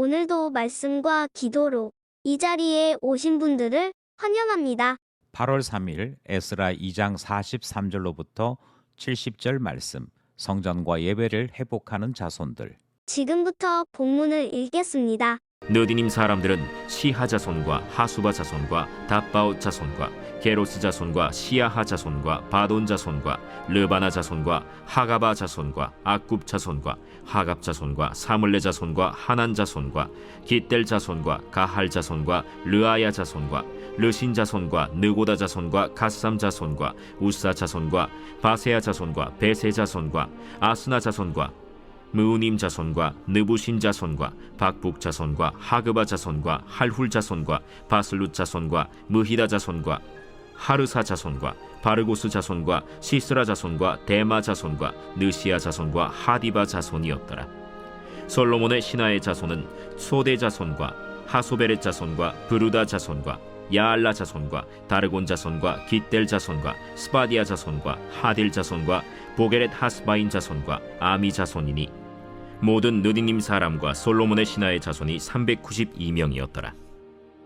오늘도 말씀과 기도로 이 자리에 오신 분들을 환영합니다. 8월 3일 에스라 2장 43절로부터 70절 말씀 성전과 예배를 회복하는 자손들 지금부터 본문을 읽겠습니다. 느디님 사람들은 시하 자손과 하수바 자손과 다바오 자손과 게로스 자손과 시야하 자손과 바돈 자손과 르바나 자손과 하가바 자손과 아굽 자손과 하갑 자손과 사물레 자손과 하난 자손과 기델 자손과 가할 자손과 르아야 자손과 르신 자손과 느고다 자손과 가삼 자손과 우사 자손과 바세야 자손과 베세 자손과 아스나 자손과 무우님 자손과 느부신 자손과 박북 자손과 하그바 자손과 할훌 자손과 바슬룻 자손과 무히다 자손과 하르사 자손과 바르고스 자손과 시스라 자손과 데마 자손과 느시아 자손과 하디바 자손이었더라. 솔로몬의 신하의 자손은 소대 자손과 하소베렛 자손과 브루다 자손과 야알라 자손과 다르곤 자손과 기델 자손과 스바디아 자손과 하딜 자손과 보게렛 하스바인 자손과 아미 자손이니 모든 느디님 사람과 솔로몬의 신하의 자손이 392명이었더라.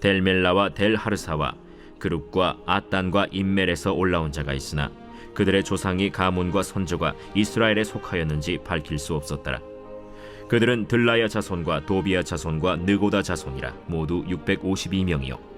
델멜라와 델하르사와 그룹과 아단과 인멜에서 올라온 자가 있으나 그들의 조상이 가문과 선조가 이스라엘에 속하였는지 밝힐 수 없었더라. 그들은 들라야 자손과 도비야 자손과 느고다 자손이라 모두 652명이요.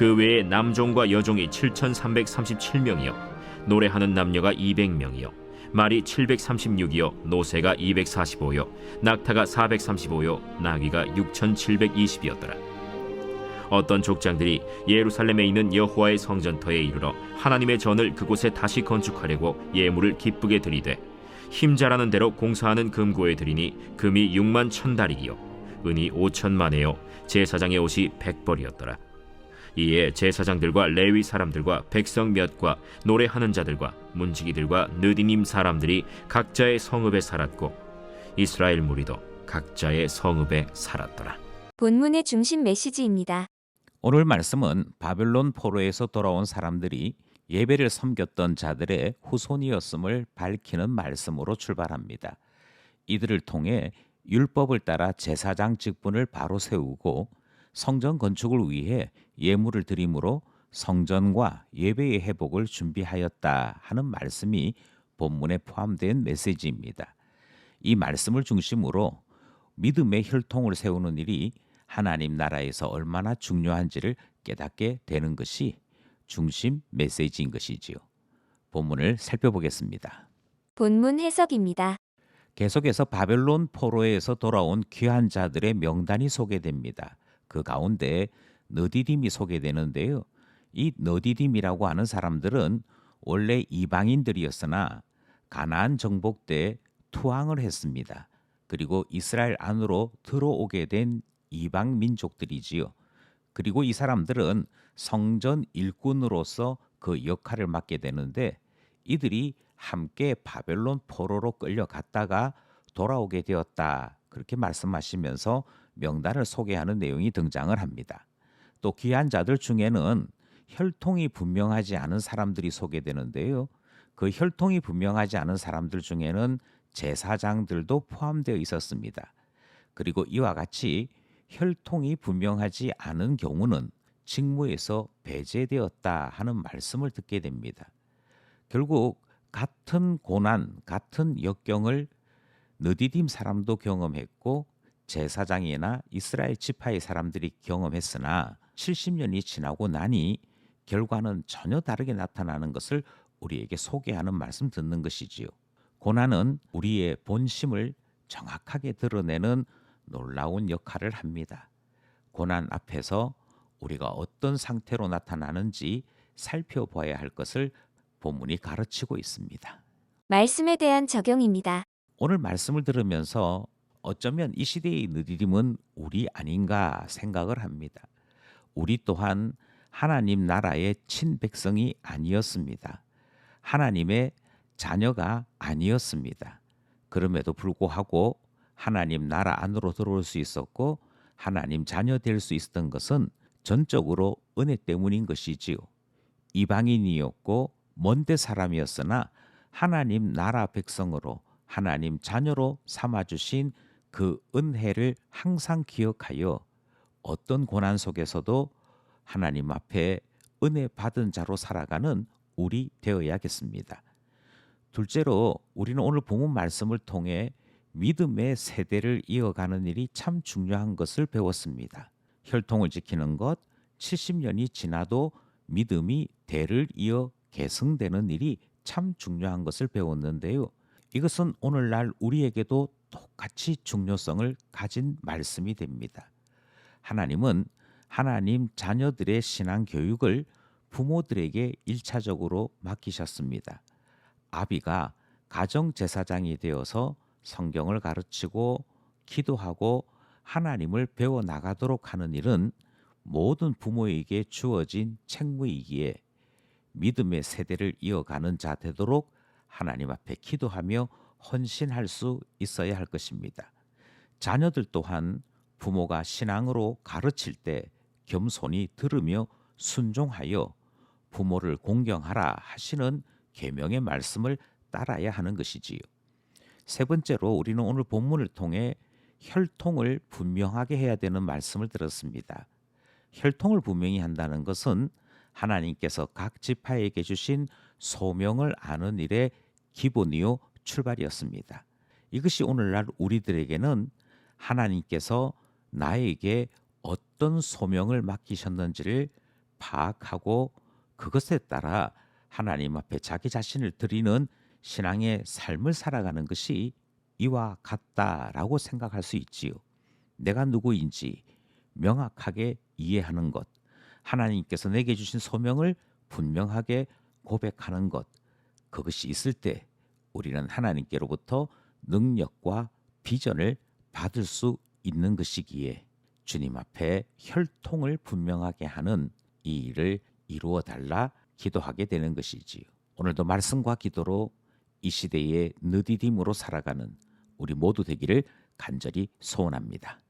그 외에 남종과 여종이 7,337명이요. 노래하는 남녀가 200명이요. 말이 736이요. 노새가 245요. 낙타가 435요. 나귀가 6720이었더라. 어떤 족장들이 예루살렘에 있는 여호와의 성전터에 이르러 하나님의 전을 그곳에 다시 건축하려고 예물을 기쁘게 드리되 힘자라는 대로 공사하는 금고에 드리니 금이 6만 천 달이요. 은이 5천만에요. 제사장의 옷이 백벌이었더라 이에 제사장들과 레위 사람들과 백성 몇과 노래하는 자들과 문지기들과 느디님 사람들이 각자의 성읍에 살았고 이스라엘 무리도 각자의 성읍에 살았더라. 본문의 중심 메시지입니다. 오늘 말씀은 바벨론 포로에서 돌아온 사람들이 예배를 섬겼던 자들의 후손이었음을 밝히는 말씀으로 출발합니다. 이들을 통해 율법을 따라 제사장 직분을 바로 세우고 성전 건축을 위해 예물을 드림으로 성전과 예배의 회복을 준비하였다 하는 말씀이 본문에 포함된 메시지입니다. 이 말씀을 중심으로 믿음의 혈통을 세우는 일이 하나님 나라에서 얼마나 중요한지를 깨닫게 되는 것이 중심 메시지인 것이지요. 본문을 살펴보겠습니다. 본문 해석입니다. 계속해서 바벨론 포로에서 돌아온 귀한 자들의 명단이 소개됩니다. 그 가운데 너디딤이 소개되는데요. 이 너디딤이라고 하는 사람들은 원래 이방인들이었으나 가나안 정복 때 투항을 했습니다. 그리고 이스라엘 안으로 들어오게 된 이방 민족들이지요. 그리고 이 사람들은 성전 일꾼으로서 그 역할을 맡게 되는데 이들이 함께 바벨론 포로로 끌려갔다가 돌아오게 되었다. 그렇게 말씀하시면서 명단을 소개하는 내용이 등장을 합니다. 또 귀한 자들 중에는 혈통이 분명하지 않은 사람들이 소개되는데요. 그 혈통이 분명하지 않은 사람들 중에는 제사장들도 포함되어 있었습니다. 그리고 이와 같이 혈통이 분명하지 않은 경우는 직무에서 배제되었다 하는 말씀을 듣게 됩니다. 결국 같은 고난, 같은 역경을 느디딤 사람도 경험했고 제사장이나 이스라엘 지파의 사람들이 경험했으나 70년이 지나고 나니 결과는 전혀 다르게 나타나는 것을 우리에게 소개하는 말씀 듣는 것이지요. 고난은 우리의 본심을 정확하게 드러내는 놀라운 역할을 합니다. 고난 앞에서 우리가 어떤 상태로 나타나는지 살펴봐야 할 것을 본문이 가르치고 있습니다. 말씀에 대한 적용입니다. 오늘 말씀을 들으면서 어쩌면 이 시대의 느디딤은 우리 아닌가 생각을 합니다. 우리 또한 하나님 나라의 친백성이 아니었습니다. 하나님의 자녀가 아니었습니다. 그럼에도 불구하고 하나님 나라 안으로 들어올 수 있었고 하나님 자녀 될 수 있었던 것은 전적으로 은혜 때문인 것이지요. 이방인이었고 먼데 사람이었으나 하나님 나라 백성으로 하나님 자녀로 삼아 주신 그 은혜를 항상 기억하여 어떤 고난 속에서도 하나님 앞에 은혜 받은 자로 살아가는 우리 되어야겠습니다. 둘째로 우리는 오늘 본문 말씀을 통해 믿음의 세대를 이어가는 일이 참 중요한 것을 배웠습니다. 혈통을 지키는 것, 70년이 지나도 믿음이 대를 이어 계승되는 일이 참 중요한 것을 배웠는데요. 이것은 오늘날 우리에게도 똑같이 중요성을 가진 말씀이 됩니다. 하나님은 하나님 자녀들의 신앙 교육을 부모들에게 일차적으로 맡기셨습니다. 아비가 가정 제사장이 되어서 성경을 가르치고 기도하고 하나님을 배워 나가도록 하는 일은 모든 부모에게 주어진 책무이기에 믿음의 세대를 이어가는 자 되도록 하나님 앞에 기도하며 헌신할 수 있어야 할 것입니다. 자녀들 또한 부모가 신앙으로 가르칠 때 겸손히 들으며 순종하여 부모를 공경하라 하시는 계명의 말씀을 따라야 하는 것이지요. 세 번째로 우리는 오늘 본문을 통해 혈통을 분명하게 해야 되는 말씀을 들었습니다. 혈통을 분명히 한다는 것은 하나님께서 각 지파에게 주신 소명을 아는 일의 기본이요 출발이었습니다. 이것이 오늘날 우리들에게는 하나님께서 나에게 어떤 소명을 맡기셨는지를 파악하고 그것에 따라 하나님 앞에 자기 자신을 드리는 신앙의 삶을 살아가는 것이 이와 같다라고 생각할 수 있지요. 내가 누구인지 명확하게 이해하는 것, 하나님께서 내게 주신 소명을 분명하게 고백하는 것, 그것이 있을 때 우리는 하나님께로부터 능력과 비전을 받을 수 있는 것이기에 주님 앞에 혈통을 분명하게 하는 이 일을 이루어 달라 기도하게 되는 것이지요. 오늘도 말씀과 기도로 이 시대의 느디딤으로 살아가는 우리 모두 되기를 간절히 소원합니다.